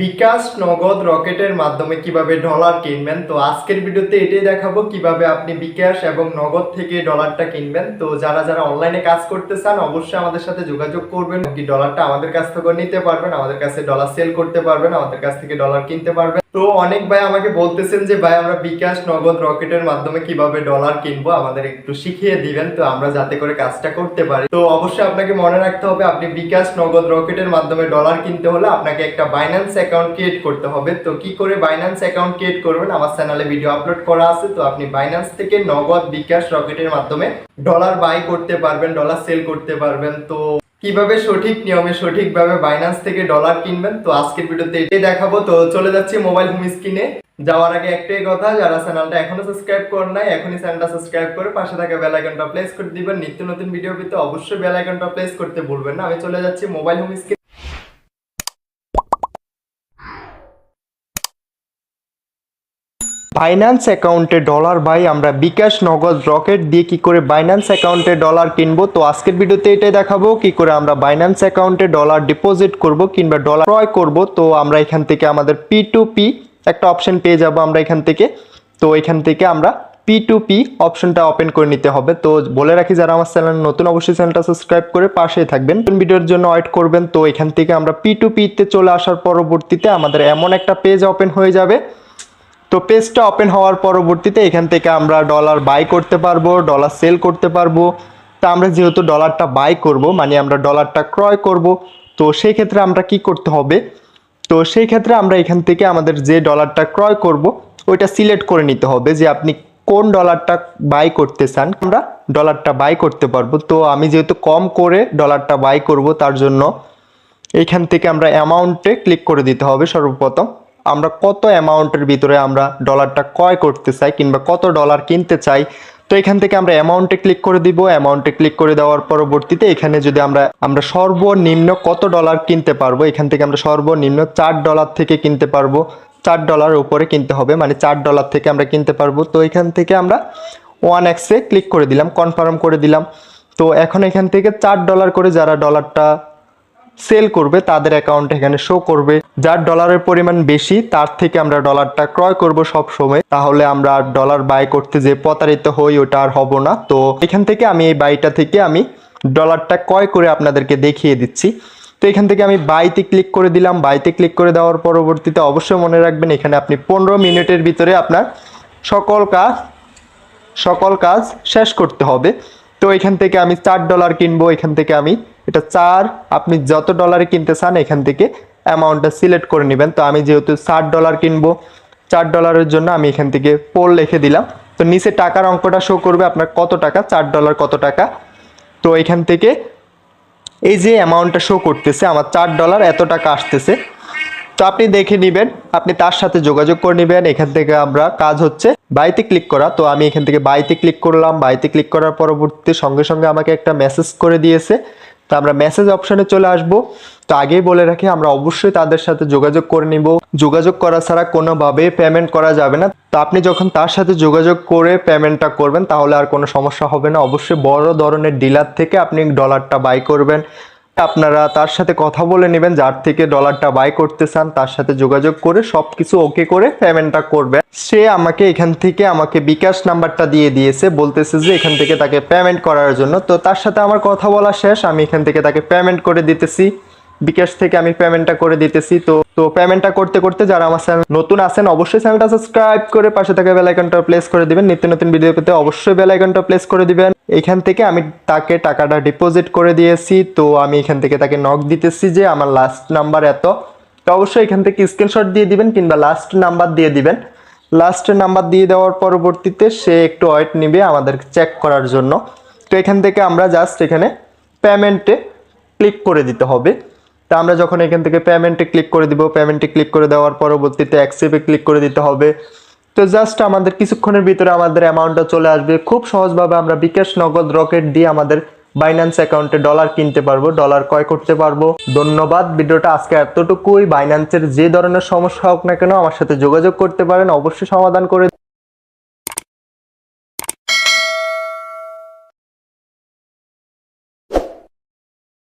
বিকাশ নগদ রকেটের মাধ্যমে কীভাবে ডলার কিনবেন? তো আজকের ভিডিওতে এটাই দেখাবো কীভাবে আপনি বিকাশ এবং নগদ থেকে ডলারটা কিনবেন। তো যারা যারা অনলাইনে কাজ করতে চান, অবশ্যই আমাদের সাথে যোগাযোগ করবেন। কি ডলারটা আমাদের কাছ থেকে নিতে পারবেন, আমাদের কাছে ডলার সেল করতে পারবেন, আমাদের কাছ থেকে ডলার কিনতে পারবেন। তো অনেক ভাই আমাকে বলতেছেন যে, ভাই, আমরা বিকাশ নগদ রকেটের মাধ্যমে কীভাবে ডলার কিনবো, আমাদের একটু শিখিয়ে দিবেন তো আমরা যাতে করে কাজটা করতে পারি। তো অবশ্যই আপনাকে মনে রাখতে হবে, আপনি বিকাশ নগদ রকেটের মাধ্যমে ডলার কিনতে হলে আপনাকে একটা বাইন্যান্স অ্যাকাউন্ট ক্রিয়েট করতে হবে। তো কি করে বাইন্যান্স অ্যাকাউন্ট ক্রিয়েট করবেন? আমার চ্যানেলে ভিডিও আপলোড করা আছে, তো আপনি বাইন্যান্স থেকে নগদ বিকাশ রকেটের মাধ্যমে ডলার বাই করতে পারবেন ডলার সেল করতে পারবেন। তো কীভাবে সঠিক নিয়মে সঠিকভাবে বাইন্যান্স থেকে ডলার কিনবেন? তো আজকের ভিডিওতে এটাই দেখাবো। তো চলে যাচ্ছি মোবাইল হোম স্ক্রিনে যাওয়ার আগে একটাই কথা, যারা চ্যানেলটা এখনও সাবস্ক্রাইব করেন নাই, এখনই চ্যানেলটা সাবস্ক্রাইব করে পাশে থাকা বেল আইকনটা প্রেস করে দিবেন। নিত্য নতুন ভিডিও পেতে অবশ্যই বেল আইকনটা প্রেস করতে ভুলবেন না। আমি চলে যাচ্ছি মোবাইল হোম স্ক্রিন বাইন্যান্স অ্যাকাউন্টে ডলার বাই আমরা বিকাশ নগদ রকেট দিয়ে কি করে বাইন্যান্স অ্যাকাউন্টে ডলার কিনবো? তো আজকের ভিডিওতে এটাই দেখাবো, কি করে আমরা বাইন্যান্স অ্যাকাউন্টে ডলার ডিপোজিট করব কিংবা ডলার ক্রয় করব। তো আমরা এখান থেকে আমাদের পি টু পি একটা অপশন পেয়ে যাব আমরা এখান থেকে। তো এখান থেকে আমরা পি টু পি অপশনটা ওপেন করে নিতে হবে। তো বলে রাখি, যারা আমার চ্যানেল নতুন, অবশ্যই চ্যানেলটা সাবস্ক্রাইব করে পাশেই থাকবেন। নতুন ভিডিওর জন্য ওয়েট করবেন। তো এখান থেকে আমরা পি টু পিতে চলে আসার পরবর্তীতে আমাদের এমন একটা পেজ ওপেন হয়ে যাবে। তো পেজটা ওপেন হওয়ার পরবর্তীতে এখান থেকে আমরা ডলার বাই করতে পারব ডলার সেল করতে পারব। তা আমরা যেহেতু ডলারটা বাই করব মানে আমরা ডলারটা ক্রয় করব, তো সেই ক্ষেত্রে আমরা কি করতে হবে? তো সেই ক্ষেত্রে আমরা এখান থেকে আমাদের যে ডলারটা ক্রয় করব, ওইটা সিলেক্ট করে নিতে হবে যে আপনি কোন ডলারটা বাই করতে চান। আমরা ডলারটা বাই করতে পারব। তো আমি যেহেতু কম করে ডলারটা বাই করব, তার জন্য এইখান থেকে আমরা অ্যামাউন্টে ক্লিক করে দিতে হবে সর্বপ্রথম। আমরা কত অ্যামাউন্টের ভিতরে আমরা ডলারটা ক্রয় করতে চাই কিংবা কত ডলার কিনতে চাই, তো এখান থেকে আমরা অ্যামাউন্টে ক্লিক করে দিব। অ্যামাউন্টে ক্লিক করে দেওয়ার পরবর্তীতে এখানে যদি আমরা আমরা সর্বনিম্ন কত ডলার কিনতে পারব, এখান থেকে আমরা সর্বনিম্ন চার ডলার থেকে কিনতে পারব। চার ডলার উপরে কিনতে হবে মানে চার ডলার থেকে আমরা কিনতে পারব। তো এখান থেকে আমরা ওয়ান এক্সে ক্লিক করে দিলাম কনফার্ম করে দিলাম। তো এখন এখান থেকে চার ডলার করে যারা ডলারটা সেল করবে, তাদের অ্যাকাউন্ট এখানে শো করবে। যার ডলারের পরিমাণ বেশি, তার থেকে আমরা ডলারটা ক্রয় করব সব সময় তাহলে আমরা ডলার বাই করতে যে প্রতারিত হই, ওটা আর হব না। তো এখান থেকে আমি এই বাইটা থেকে আমি ডলারটা ক্রয় করে আপনাদেরকে দেখিয়ে দিচ্ছি। তো এখান থেকে আমি বাইতে ক্লিক করে দিলাম। বাইতে ক্লিক করে দেওয়ার পরবর্তীতে অবশ্যই মনে রাখবেন, এখানে আপনি পনেরো মিনিটের ভিতরে আপনার সকল কাজ সকল কাজ শেষ করতে হবে। তো এখান থেকে আমি চার ডলার কিনবো, এখান থেকে আমি, এটা চার, আপনি যত ডলারে কিনতে চান এখান থেকে অ্যামাউন্টটা সিলেক্ট করে নেবেন। তো আমি যেহেতু ষাট ডলার কিনবো, চার ডলারের জন্য আমি এখান থেকে পোল লিখে দিলাম। তো নিচে টাকার অঙ্কটা শো করবে আপনার কত টাকা, চার ডলার কত টাকা। তো এখান থেকে এই যে অ্যামাউন্টটা শো করতেছে, আমার চার ডলার এত টাকা আসতেছে। তো আপনি দেখে নেবেন, আপনি তার সাথে যোগাযোগ করে নেবেন। এখান থেকে আমরা কাজ হচ্ছে। বাইতে ক্লিক করা। তো আমি এখান থেকে বাইতে ক্লিক করলাম। বাইতে ক্লিক করার পরবর্তীতে সঙ্গে সঙ্গে আমাকে একটা মেসেজ করে দিয়েছে। তো আমরা মেসেজ অপশনে চলে আসব। তো আগেই বলে রাখি, আমরা অবশ্যই তাদের সাথে যোগাযোগ করে নিব। যোগাযোগ করা ছাড়া কোনোভাবে পেমেন্ট করা যাবে না। তো আপনি যখন তার সাথে যোগাযোগ করে পেমেন্টটা করবেন, তাহলে আর কোনো সমস্যা হবে না। অবশ্যই বড় ধরনের ডিলার থেকে আপনি ডলারটা বাই করবেন। আপনারা তার সাথে কথা বলে নেবেন, যার থেকে ডলারটা বাই করতে চান, তার সাথে যোগাযোগ করে সব কিছু ওকে করে পেমেন্টটা করবে সে আমাকে এখান থেকে আমাকে বিকাশ নাম্বারটা দিয়ে দিয়েছে, বলতেছে যে এখান থেকে তাকে পেমেন্ট করার জন্য। তো তার সাথে আমার কথা বলা শেষ, আমি এখান থেকে তাকে পেমেন্ট করে দিতেছি। বিকাশ থেকে আমি পেমেন্টটা করে দিতেছি। তো তো পেমেন্টটা করতে করতে যারা আমার চ্যানেল নতুন আছেন, অবশ্যই চ্যানেলটা সাবস্ক্রাইব করে পাশে থাকা বেল আইকনটা প্লেস করে দিবেন। নিত্য নতুন ভিডিও পেতে অবশ্যই বেল আইকনটা প্লেস করে দিবেন। এখান থেকে আমি তাকে টাকাটা ডিপোজিট করে দিয়েছি। তো আমি এখান থেকে তাকে নক দিতেছি যে আমার লাস্ট নাম্বার এত। তো অবশ্যই এখান থেকে স্ক্রিনশট দিয়ে দিবেন কিংবা লাস্ট নাম্বার দিয়ে দিবেন। লাস্ট নাম্বার দিয়ে দেওয়ার পরবর্তীতে সে একটু ওয়েট নিবে আমাদের চেক করার জন্য। তো এখান থেকে আমরা জাস্ট এখানে পেমেন্টে ক্লিক করে দিতে হবে। তা আমরা যখন এখান থেকে পেমেন্টে ক্লিক করে দিব পেমেন্টে ক্লিক করে দেওয়ার পরবর্তীতে অ্যাকসেপে ক্লিক করে দিতে হবে। তো জাস্ট আমাদের কিছুক্ষণের ভিতরে আমাদের অ্যামাউন্টটা চলে আসবে। খুব সহজভাবে আমরা বিকাশ নগদ রকেট দিয়ে আমাদের বাইন্যান্স অ্যাকাউন্টে ডলার কিনতে পারব ডলার ক্রয় করতে পারব। ধন্যবাদ। ভিডিওটা আজকে এতটুকুই। বাইন্যান্সের যে ধরনের সমস্যা হোক না কেন, আমার সাথে যোগাযোগ করতে পারেন। অবশ্যই সমাধান করে